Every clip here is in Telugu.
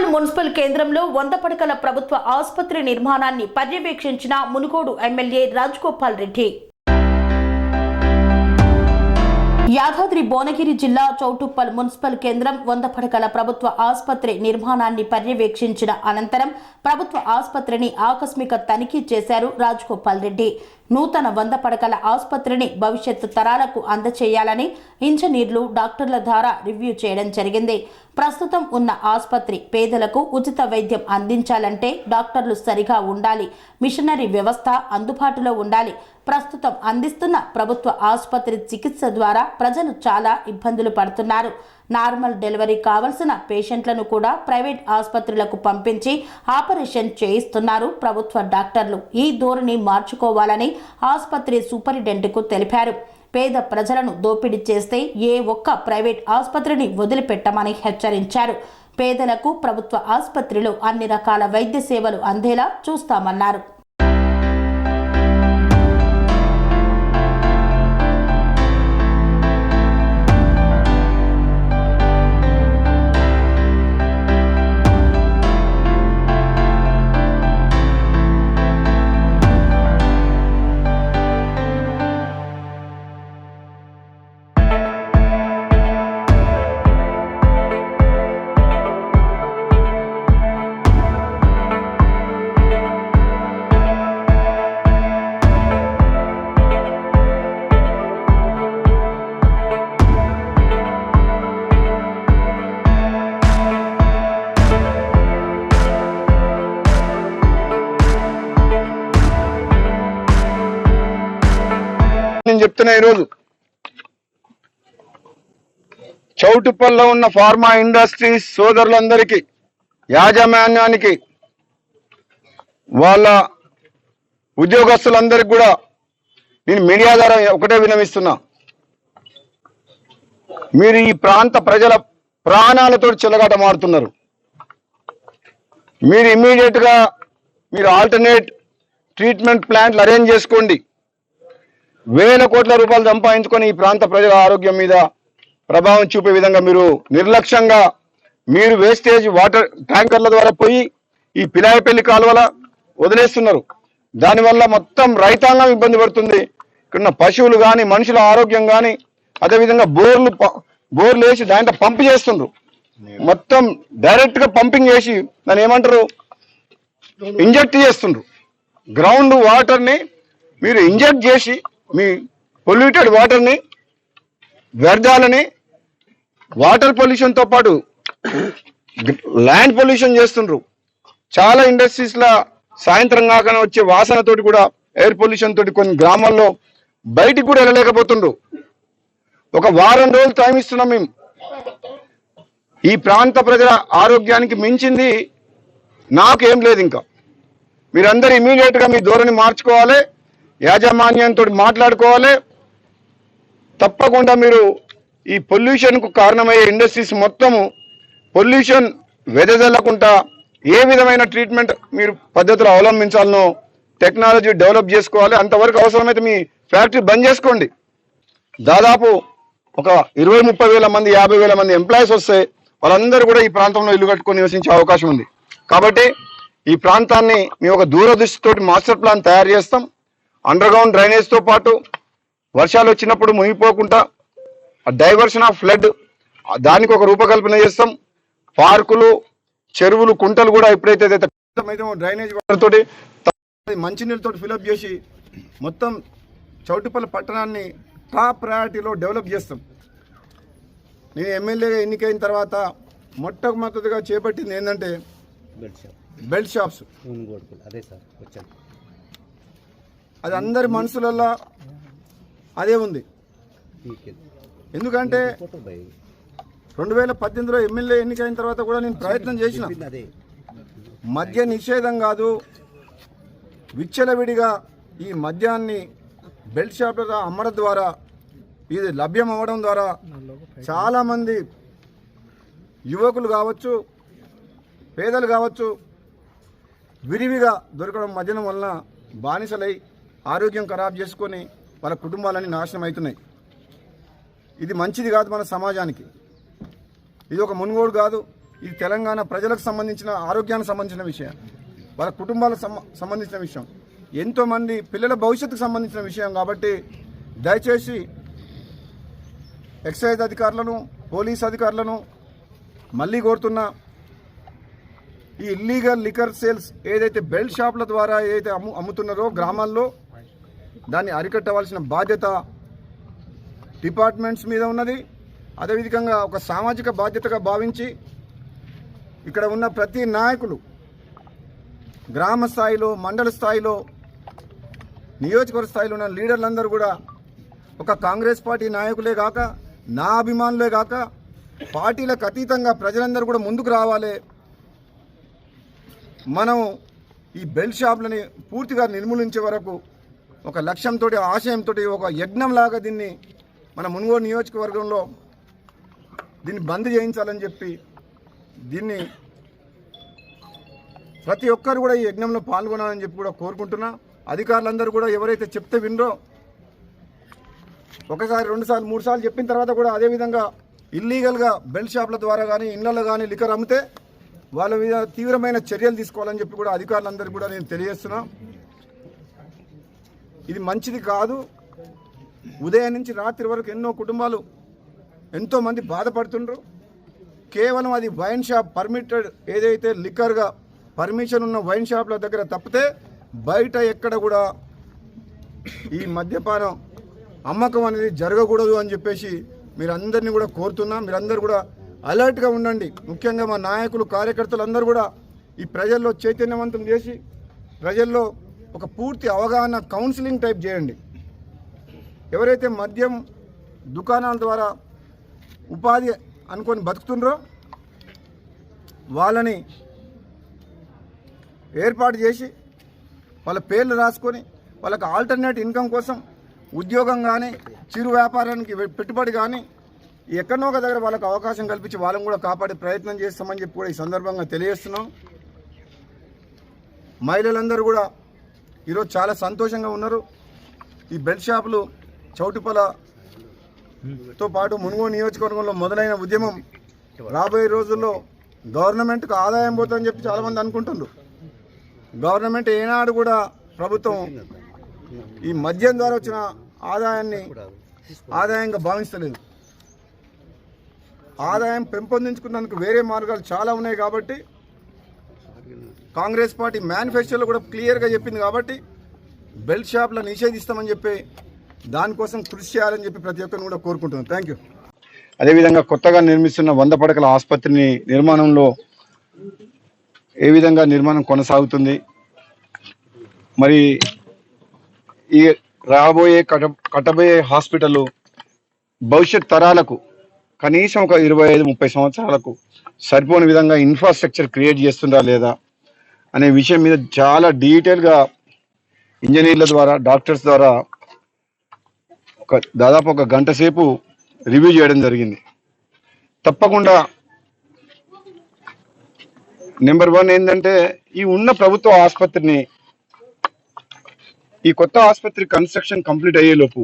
మునుగోడు మున్సిపల్ కేంద్రంలో వంద పడకల ప్రభుత్వ ఆసుపత్రి నిర్మాణాన్ని పర్యవేక్షించిన మునుగోడు ఎమ్మెల్యే రాజగోపాల్ రెడ్డి. యాదాద్రి భువనగిరి జిల్లా చౌటుప్పల్ మున్సిపల్ కేంద్రం వంద పడకల ప్రభుత్వ ఆసుపత్రి నిర్మాణాన్ని పర్యవేక్షించిన అనంతరం ప్రభుత్వ ఆసుపత్రిని ఆకస్మిక తనిఖీ చేశారు రాజగోపాల్ రెడ్డి. నూతన వంద పడకల ఆసుపత్రిని భవిష్యత్తు తరాలకు అందచేయాలని ఇంజనీర్లు డాక్టర్ల ద్వారా రివ్యూ చేయడం జరిగింది. ప్రస్తుతం ఉన్న ఆసుపత్రి పేదలకు ఉచిత వైద్యం అందించాలంటే డాక్టర్లు సరిగా ఉండాలి. మిషనరీ వ్యవస్థ అందుబాటులో ఉండాలి. ప్రస్తుతం అందిస్తున్న ప్రభుత్వ ఆసుపత్రి చికిత్స ద్వారా ప్రజలు చాలా ఇబ్బందులు పడుతున్నారు. నార్మల్ డెలివరీ కావలసిన పేషెంట్లను కూడా ప్రైవేట్ ఆసుపత్రులకు పంపించి ఆపరేషన్ చేయిస్తున్నారు ప్రభుత్వ డాక్టర్లు. ఈ ధోరణి మార్చుకోవాలని ఆసుపత్రి సూపరింటెండెంట్కు తెలిపారు. పేద ప్రజలను దోపిడీ చేస్తే ఏ ఒక్క ప్రైవేట్ ఆసుపత్రిని వదిలిపెట్టమని హెచ్చరించారు. పేదలకు ప్రభుత్వ ఆసుపత్రిలో అన్ని రకాల వైద్య సేవలు అందేలా చూస్తామన్నారు. చెప్తున్నా ఈరోజు. చౌటుపల్లో ఉన్న ఫార్మా ఇండస్ట్రీస్ సోదరులందరికీ యాజమాన్యానికి వాళ్ళ ఉద్యోగస్తులందరికీ కూడా నేను మీడియా ద్వారా ఒకటే వినమిస్తున్నా మీరు ఈ ప్రాంత ప్రజల ప్రాణాలతో చెలగాట మారుతున్నారు. మీరు ఇమ్మీడియట్గా మీరు ఆల్టర్నేట్ ట్రీట్మెంట్ ప్లాంట్లు అరేంజ్ చేసుకోండి. వేల కోట్ల రూపాయలు సంపాదించుకొని ఈ ప్రాంత ప్రజల ఆరోగ్యం మీద ప్రభావం చూపే విధంగా మీరు నిర్లక్ష్యంగా మీరు వేస్టేజ్ వాటర్ ట్యాంకర్ల ద్వారా పోయి ఈ పిలాయపల్లి కాలువల వదిలేస్తున్నారు. దానివల్ల మొత్తం రైతాంగం ఇబ్బంది పడుతుంది. ఇక్కడ ఉన్న పశువులు కానీ మనుషుల ఆరోగ్యం కానీ అదేవిధంగా బోర్లు ప- బోర్లు వేసి దాంట్లో పంప్ చేస్తుండ్రు. మొత్తం డైరెక్ట్గా పంపింగ్ చేసి దాన్ని ఏమంటారు? ఇంజెక్ట్ చేస్తుండ్రు. గ్రౌండ్ వాటర్ని మీరు ఇంజెక్ట్ చేసి మీ పొల్యూటెడ్ వాటర్ని వ్యర్థాలని వాటర్ పొల్యూషన్తో పాటు ల్యాండ్ పొల్యూషన్ చేస్తుండ్రు. చాలా ఇండస్ట్రీస్లో సాయంత్రం కాకనే వచ్చే వాసనతోటి కూడా ఎయిర్ పొల్యూషన్ తోటి కొన్ని గ్రామాల్లో బయటికి కూడా వెళ్ళలేకపోతుండ్రు. ఒక వారం రోజులు టైం ఇస్తున్నాం మేము. ఈ ప్రాంత ప్రజల ఆరోగ్యానికి మించింది నాకేం లేదు ఇంకా. మీరందరూ ఇమీడియట్గా మీ ధోరణి మార్చుకోవాలి. యాజమాన్యంతో మాట్లాడుకోవాలి. తప్పకుండా మీరు ఈ పొల్యూషన్కు కారణమయ్యే ఇండస్ట్రీస్ మొత్తము పొల్యూషన్ వెదజల్లకుండా ఏ విధమైన ట్రీట్మెంట్ మీరు పద్ధతులు అవలంబించాలనో టెక్నాలజీ డెవలప్ చేసుకోవాలి. అంతవరకు అవసరమైతే మీ ఫ్యాక్టరీ బంద్ చేసుకోండి. దాదాపు ఒక ఇరవై ముప్పై వేల మంది యాభై వేల మంది ఎంప్లాయీస్ వస్తే వాళ్ళందరూ కూడా ఈ ప్రాంతంలో ఇల్లు కట్టుకొని నివసించే అవకాశం ఉంది. కాబట్టి ఈ ప్రాంతాన్ని మేము ఒక దూరదృష్టితోటి మాస్టర్ ప్లాన్ తయారు చేస్తాం. అండర్ గ్రౌండ్ డ్రైనేజ్తో పాటు వర్షాలు వచ్చినప్పుడు మునిగిపోకుండా డైవర్షన్ ఆఫ్ ఫ్లడ్ దానికి ఒక రూపకల్పన చేస్తాం. పార్కులు చెరువులు కుంటలు కూడా ఎప్పుడైతే డ్రైనేజ్ వాటర్ తోటి మంచినీళ్ళతో ఫిలప్ చేసి మొత్తం చౌటుపల్లి పట్టణాన్ని టాప్ ప్రయారిటీలో డెవలప్ చేస్తాం. నేను ఎమ్మెల్యేగా ఎన్నికైన తర్వాత మొట్టమొదటిగా చేపట్టింది ఏంటంటే బెల్ట్ షాప్ బెల్ట్ షాప్స్ అదే సార్ వచ్చాను. అది అందరి మనసులలో అదే ఉంది. ఎందుకంటే రెండు వేల పద్దెనిమిదిలో ఎమ్మెల్యే ఎన్నికైన తర్వాత కూడా నేను ప్రయత్నం చేసిన. మద్య నిషేధం కాదు విచ్చలవిడిగా ఈ మద్యాన్ని బెల్ట్ షాప్లలో అమ్మడం ద్వారా ఇది లభ్యం అవ్వడం ద్వారా చాలామంది యువకులు కావచ్చు పేదలు కావచ్చు విరివిగా దొరకడం మద్యం వలన బానిసలై ఆరోగ్యం ఖరాబ్ చేసుకొని వాళ్ళ కుటుంబాలన్నీ నాశనం అవుతున్నాయి. ఇది మంచిది కాదు మన సమాజానికి. ఇది ఒక మునుగోడు కాదు ఇది తెలంగాణ ప్రజలకు సంబంధించిన ఆరోగ్యానికి సంబంధించిన విషయం. వాళ్ళ కుటుంబాలకు సంబంధించిన విషయం. ఎంతోమంది పిల్లల భవిష్యత్తుకు సంబంధించిన విషయం కాబట్టి దయచేసి ఎక్సైజ్ అధికారులను పోలీస్ అధికారులను మళ్ళీ కోరుతున్నా ఈ ఇల్లీగల్ లికర్ సేల్స్ ఏదైతే బెల్ట్ షాప్ల ద్వారా ఏదైతే అమ్ము అమ్ముతున్నారో గ్రామాల్లో దాన్ని అరికట్టవలసిన బాధ్యత డిపార్ట్మెంట్స్ మీద ఉన్నది. అదేవిధంగా ఒక సామాజిక బాధ్యతగా భావించి ఇక్కడ ఉన్న ప్రతి నాయకులు గ్రామ స్థాయిలో మండల స్థాయిలో నియోజకవర్గ స్థాయిలో ఉన్న లీడర్లందరూ కూడా ఒక కాంగ్రెస్ పార్టీ నాయకులే కాక నా అభిమానులే కాక పార్టీలకు అతీతంగా ప్రజలందరూ కూడా ముందుకు రావాలి. మనం ఈ బెల్ట్ షాప్లని పూర్తిగా నిర్మూలించే వరకు ఒక లక్ష్యంతో ఆశయంతో ఒక యజ్ఞంలాగా దీన్ని మన మునుగోడు నియోజకవర్గంలో దీన్ని బంద్ చేయించాలని చెప్పి దీన్ని ప్రతి ఒక్కరు కూడా ఈ యజ్ఞంలో పాల్గొనాలని చెప్పి కూడా కోరుకుంటున్నా. అధికారులందరూ కూడా ఎవరైతే చెప్తే వినరో ఒకసారి రెండుసార్లు మూడు సార్లు చెప్పిన తర్వాత కూడా అదేవిధంగా ఇల్లీగల్గా బెల్ట్ షాప్ల ద్వారా కానీ ఇళ్ళలో కానీ లిక్కర్ అమ్మితే వాళ్ళ మీద తీవ్రమైన చర్యలు తీసుకోవాలని చెప్పి కూడా అధికారులందరూ కూడా నేను తెలియజేస్తున్నా. ఇది మంచిది కాదు. ఉదయం నుంచి రాత్రి వరకు ఎన్నో కుటుంబాలు ఎంతోమంది బాధపడుతుండ్రు. కేవలం అది వైన్ షాప్ పర్మిటెడ్ ఏదైతే లిక్కర్గా పర్మిషన్ ఉన్న వైన్ షాప్ల దగ్గర తప్పితే బయట ఎక్కడ కూడా ఈ మద్యపానం అమ్మకం అనేది జరగకూడదు అని చెప్పేసి మీరందరినీ కూడా కోరుతున్నా. మీరందరూ కూడా అలర్ట్గా ఉండండి. ముఖ్యంగా మా నాయకులు కార్యకర్తలు అందరూ కూడా ఈ ప్రజల్లో చైతన్యవంతం చేసి ప్రజల్లో ఒక పూర్తి అవగాహన కౌన్సిలింగ్ టైప్ చేయండి. ఎవరైతే మద్యం దుకాణాల ద్వారా ఉపాధి అనుకొని బతుకుతుండ్రో వాళ్ళని ఏర్పాటు చేసి వాళ్ళ పేర్లు రాసుకొని వాళ్ళకి ఆల్టర్నేట్ ఇన్కమ్ కోసం ఉద్యోగం కానీ చిరు వ్యాపారానికి పెట్టుబడి కానీ ఎక్కడో ఒక దగ్గర వాళ్ళకి అవకాశం కల్పించి వాళ్ళని కూడా కాపాడే ప్రయత్నం చేస్తామని చెప్పి కూడా ఈ సందర్భంగా తెలియజేస్తున్నాం. మహిళలందరూ కూడా ఈరోజు చాలా సంతోషంగా ఉన్నారు. ఈ బెల్ట్ షాపులు చౌటుపలతో పాటు మునుగోడు నియోజకవర్గంలో మొదలైన ఉద్యమం రాబోయే రోజుల్లో గవర్నమెంట్కి ఆదాయం పోతుందని చెప్పి చాలామంది అనుకుంటున్నారు గవర్నమెంట్ ఏనాడు కూడా ప్రభుత్వం ఈ మద్యం ద్వారా వచ్చిన ఆదాయాన్ని ఆదాయంగా భావించలేదు ఆదాయం పెంపొందించుకున్నందుకు వేరే మార్గాలు చాలా ఉన్నాయి కాబట్టి కాంగ్రెస్ పార్టీ మేనిఫెస్టోలో కూడా క్లియర్గా చెప్పింది కాబట్టి బెల్ట్ షాప్లను నిషేధిస్తామని చెప్పి దానికోసం కృషి చేయాలని చెప్పి ప్రతి ఒక్కరిని కూడా కోరుకుంటున్నాను థ్యాంక్ యూ అదేవిధంగా కొత్తగా నిర్మిస్తున్న వంద పడకల ఆసుపత్రిని నిర్మాణంలో ఏ విధంగా నిర్మాణం కొనసాగుతుంది? మరి ఈ రాబోయే కట కట్టబోయే హాస్పిటల్ భవిష్యత్ తరాలకు కనీసం ఒక ఇరవై ఐదు ముప్పై సంవత్సరాలకు సరిపోని విధంగా ఇన్ఫ్రాస్ట్రక్చర్ క్రియేట్ చేస్తుందా లేదా? అనే విషయం మీద చాలా డీటెయిల్గా ఇంజనీర్ల ద్వారా డాక్టర్స్ ద్వారా ఒక దాదాపు ఒక గంట సేపు రివ్యూ చేయడం జరిగింది. తప్పకుండా నెంబర్ వన్ ఏంటంటే ఈ ఉన్న ప్రభుత్వ ఆసుపత్రిని ఈ కొత్త ఆసుపత్రి కన్స్ట్రక్షన్ కంప్లీట్ అయ్యేలోపు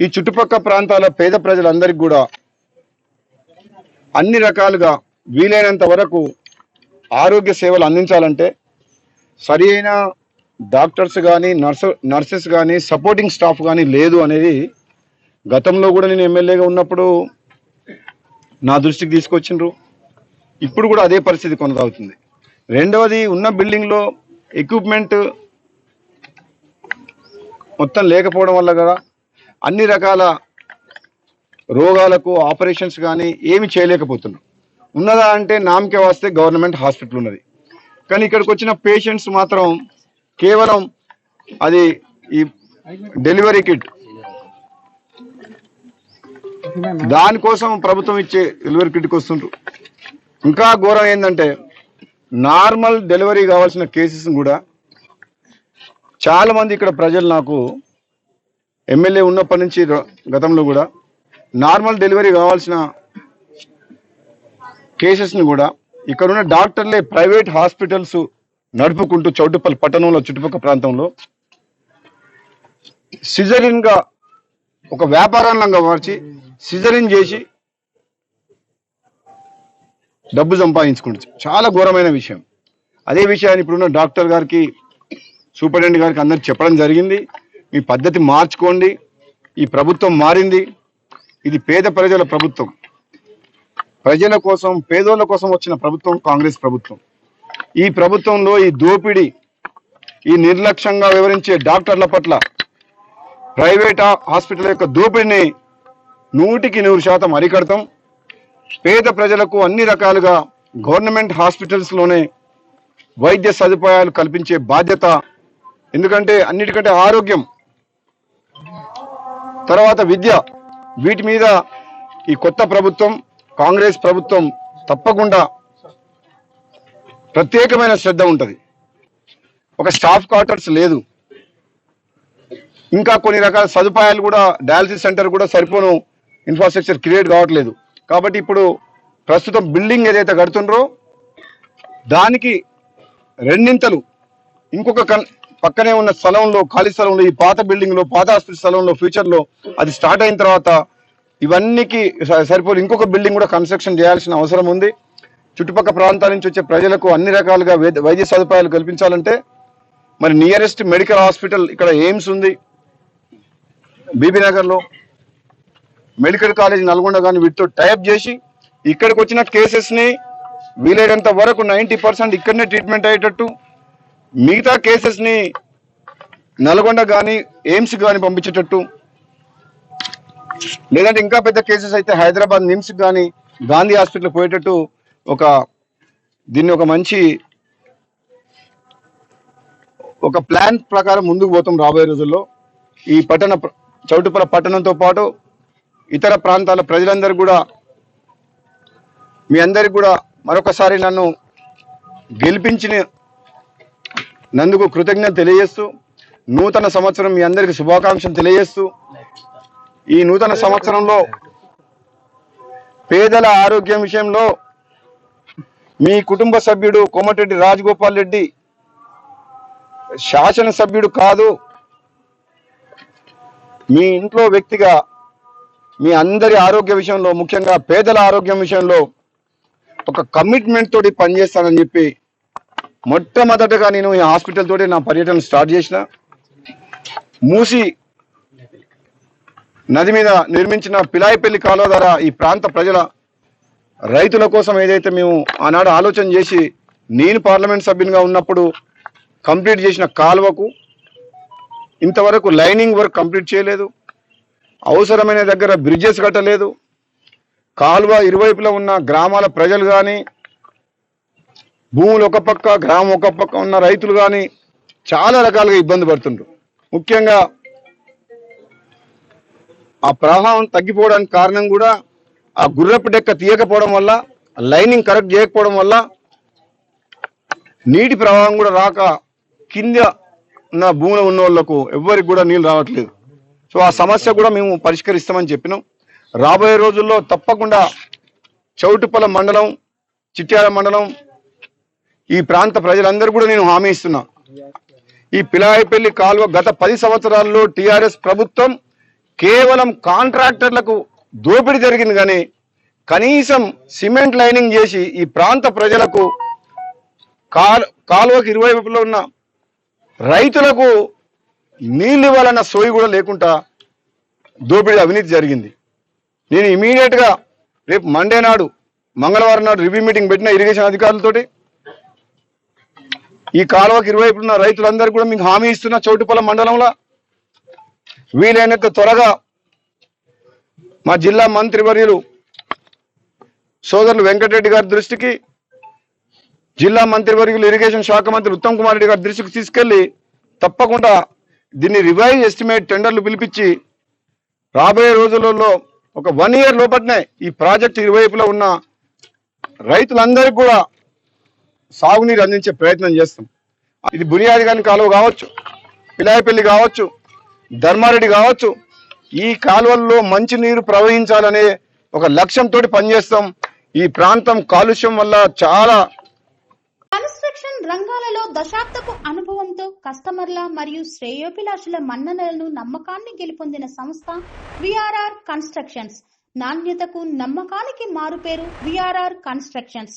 ఈ చుట్టుపక్కల ప్రాంతాల పేద ప్రజలందరికీ కూడా అన్ని రకాలుగా వీలైనంత వరకు ఆరోగ్య సేవలు అందించాలంటే సరి అయిన డాక్టర్స్ కానీ నర్సు నర్సెస్ కానీ సపోర్టింగ్ స్టాఫ్ కానీ లేదు అనేది గతంలో కూడా నేను ఎమ్మెల్యేగా ఉన్నప్పుడు నా దృష్టికి తీసుకొచ్చిండ్రు. ఇప్పుడు కూడా అదే పరిస్థితి కొనసాగుతుంది. రెండవది ఉన్న బిల్డింగ్లో ఎక్విప్మెంట్ మొత్తం లేకపోవడం వల్ల కూడా అన్ని రకాల రోగాలకు ఆపరేషన్స్ కానీ ఏమి చేయలేకపోతున్నాం. ఉన్నదా అంటే నామకే వస్తే గవర్నమెంట్ హాస్పిటల్ ఉన్నది. కానీ ఇక్కడికి వచ్చిన పేషెంట్స్ మాత్రం కేవలం అది ఈ డెలివరీ కిట్. దానికోసం ప్రభుత్వం ఇచ్చే డెలివరీ కిట్కి వస్తుండ్రు. ఇంకా ఘోరం ఏంటంటే నార్మల్ డెలివరీ కావాల్సిన కేసెస్ కూడా చాలామంది ఇక్కడ ప్రజలు నాకు ఎమ్మెల్యే ఉన్నప్పటి నుంచి గతంలో కూడా నార్మల్ డెలివరీ కావాల్సిన కేసెస్ని కూడా ఇక్కడున్న డాక్టర్లే ప్రైవేట్ హాస్పిటల్స్ నడుపుకుంటూ చౌటుపల్లి పట్టణంలో చుట్టుపక్కల ప్రాంతంలో సిజరిన్గా ఒక వ్యాపారంగా మార్చి సిజరిన్ చేసి డబ్బు సంపాదించుకుంటుంది. చాలా ఘోరమైన విషయం. అదే విషయాన్ని ఇప్పుడున్న డాక్టర్ గారికి సూపరింటెండెంట్ గారికి అందరికి చెప్పడం జరిగింది. మీ పద్ధతి మార్చుకోండి. ఈ ప్రభుత్వం మారింది. ఇది పేద ప్రజల ప్రభుత్వం. ప్రజల కోసం పేదోళ్ళ కోసం వచ్చిన ప్రభుత్వం కాంగ్రెస్ ప్రభుత్వం. ఈ ప్రభుత్వంలో ఈ దోపిడీ ఈ నిర్లక్ష్యంగా వివరించే డాక్టర్ల పట్ల ప్రైవేట్ హాస్పిటల్ యొక్క దోపిడీని నూటికి నూరు శాతం అరికడతాం. పేద ప్రజలకు అన్ని రకాలుగా గవర్నమెంట్ హాస్పిటల్స్లోనే వైద్య సదుపాయాలు కల్పించే బాధ్యత. ఎందుకంటే అన్నిటికంటే ఆరోగ్యం తర్వాత విద్య వీటి మీద ఈ కొత్త ప్రభుత్వం కాంగ్రెస్ ప్రభుత్వం తప్పకుండా ప్రత్యేకమైన శ్రద్ధ ఉంటుంది. ఒక స్టాఫ్ క్వార్టర్స్ లేదు. ఇంకా కొన్ని రకాల సదుపాయాలు కూడా డయాలసిస్ సెంటర్ కూడా సరిపోను ఇన్ఫ్రాస్ట్రక్చర్ క్రియేట్ కావట్లేదు. కాబట్టి ఇప్పుడు ప్రస్తుతం బిల్డింగ్ ఏదైతే కడుతుండ్రో దానికి రెండింతలు ఇంకొక కన్ పక్కనే ఉన్న స్థలంలో ఖాళీ స్థలంలో ఈ పాత బిల్డింగ్లో పాత హాస్పిటల్ స్థలంలో ఫ్యూచర్లో అది స్టార్ట్ అయిన తర్వాత ఇవన్నీకి స- ఇంకొక బిల్డింగ్ కూడా కన్స్ట్రక్షన్ చేయాల్సిన అవసరం ఉంది. చుట్టుపక్కల ప్రాంతాల నుంచి వచ్చే ప్రజలకు అన్ని రకాలుగా వైద్య- వైద్య సదుపాయాలు కల్పించాలంటే మరి నియరెస్ట్ మెడికల్ హాస్పిటల్ ఇక్కడ ఎయిమ్స్ ఉంది. బీబీ మెడికల్ కాలేజ్ నల్గొండ కానీ వీటితో టైప్ చేసి ఇక్కడికి వచ్చిన కేసెస్ని వీలైనంత వరకు నైంటీ పర్సెంట్ ఇక్కడనే ట్రీట్మెంట్ అయ్యేటట్టు మిగతా కేసెస్ని నల్గొండ కానీ ఎయిమ్స్ కానీ పంపించేటట్టు లేదంటే ఇంకా పెద్ద కేసెస్ అయితే హైదరాబాద్ నిమ్స్ కానీ గాంధీ హాస్పిటల్ పోయేటట్టు ఒక దీన్ని ఒక మంచి ఒక ప్లాన్ ప్రకారం ముందుకు పోతాం రాబోయే రోజుల్లో. ఈ పట్టణ చౌటుపల పట్టణంతో పాటు ఇతర ప్రాంతాల ప్రజలందరూ కూడా మీ అందరికి కూడా మరొకసారి నన్ను గెలిపించిన నందుకు కృతజ్ఞత తెలియజేస్తూ నూతన సంవత్సరం మీ అందరికి శుభాకాంక్షలు తెలియజేస్తూ ఈ నూతన సంవత్సరంలో పేదల ఆరోగ్యం విషయంలో మీ కుటుంబ సభ్యుడు కోమటిరెడ్డి రాజగోపాల్ రెడ్డి శాసనసభ్యుడు కాదు. మీ ఇంట్లో వ్యక్తిగా మీ అందరి ఆరోగ్య విషయంలో ముఖ్యంగా పేదల ఆరోగ్యం విషయంలో ఒక కమిట్మెంట్ తోటి పనిచేస్తానని చెప్పి మొట్టమొదటగా నేను ఈ హాస్పిటల్ తోటి నా పర్యటన స్టార్ట్ చేసిన. మూసి నది మీద నిర్మించిన పిలాయిపల్లి కాలువ ద్వారా ఈ ప్రాంత ప్రజల రైతుల కోసం ఏదైతే మేము ఆనాడు ఆలోచన చేసి నేను పార్లమెంట్ సభ్యునిగా ఉన్నప్పుడు కంప్లీట్ చేసిన కాలువకు ఇంతవరకు లైనింగ్ వర్క్ కంప్లీట్ చేయలేదు. అవసరమైన దగ్గర బ్రిడ్జెస్ కట్టలేదు. కాలువ ఇరువైపులా ఉన్న గ్రామాల ప్రజలు కానీ భూములు ఒక పక్క గ్రామం ఒక పక్క ఉన్న రైతులు కానీ చాలా రకాలుగా ఇబ్బంది పడుతుండ్రు. ముఖ్యంగా ఆ ప్రవాహం తగ్గిపోవడానికి కారణం కూడా ఆ గుర్రపు డెక్క తీయకపోవడం వల్ల లైనింగ్ కరెక్ట్ చేయకపోవడం వల్ల నీటి ప్రవాహం కూడా రాక కింద ఉన్న భూమిలో ఉన్న వాళ్ళకు ఎవ్వరికి కూడా నీళ్ళు రావట్లేదు. సో ఆ సమస్య కూడా మేము పరిష్కరిస్తామని చెప్పినాం. రాబోయే రోజుల్లో తప్పకుండా చౌటుపల మండలం చిట్యాల మండలం ఈ ప్రాంత ప్రజలందరూ కూడా నేను హామీ ఇస్తున్నా. ఈ పిలాయిపల్లి కాలువ గత పది సంవత్సరాల్లో టిఆర్ఎస్ ప్రభుత్వం కేవలం కాంట్రాక్టర్లకు దోపిడీ జరిగింది కానీ కనీసం సిమెంట్ లైనింగ్ చేసి ఈ ప్రాంత ప్రజలకు కాలు కాలువకి ఇరువైపులో ఉన్న రైతులకు నీళ్ళు ఇవ్వాలన్న సోయి కూడా లేకుండా దోపిడీ అవినీతి జరిగింది. నేను ఇమీడియట్గా రేపు మండే నాడు మంగళవారం నాడు రివ్యూ మీటింగ్ పెట్టిన ఇరిగేషన్ అధికారులతోటి ఈ కాలువకు ఇరువైపున ఉన్న రైతులందరూ కూడా మీకు హామీ ఇస్తున్న చోటుపల్ల మండలంలో వీలైనంత త్వరగా మా జిల్లా మంత్రివర్యులు సోదరులు వెంకటరెడ్డి గారి దృష్టికి జిల్లా మంత్రివర్యులు ఇరిగేషన్ శాఖ మంత్రి ఉత్తమ్ కుమార్ రెడ్డి గారి దృష్టికి తీసుకెళ్ళి తప్పకుండా దీన్ని రివైజ్ ఎస్టిమేట్ టెండర్లు పిలిపించి రాబోయే రోజులలో ఒక వన్ ఇయర్ లోపలనే ఈ ప్రాజెక్ట్ ఇరువైపులో ఉన్న రైతులందరికీ కూడా సాగునీరు అందించే ప్రయత్నం చేస్తాం. ఇది బునియాది గాని కాలువ కావచ్చు పిలాయపల్లి కావచ్చు ధర్మారెడ్డి కావచ్చు ఈ కాలువల్లో మంచి నీరు ప్రవహించాలనే ఒక లక్ష్యంతో పనిచేస్తాం. ఈ ప్రాంతం కాలుష్యం వల్ల చాలా కన్స్ట్రక్షన్ రంగాలలో దశాబ్దపు అనుభవంతో కస్టమర్ల మరియు శ్రేయోభిలాషుల మన్ననలను నమ్మకాన్ని గెలుపొందిన సంస్థ విఆర్ఆర్ కన్స్ట్రక్షన్స్. నాణ్యతకు నమ్మకానికి మారుపేరు VRR constructions.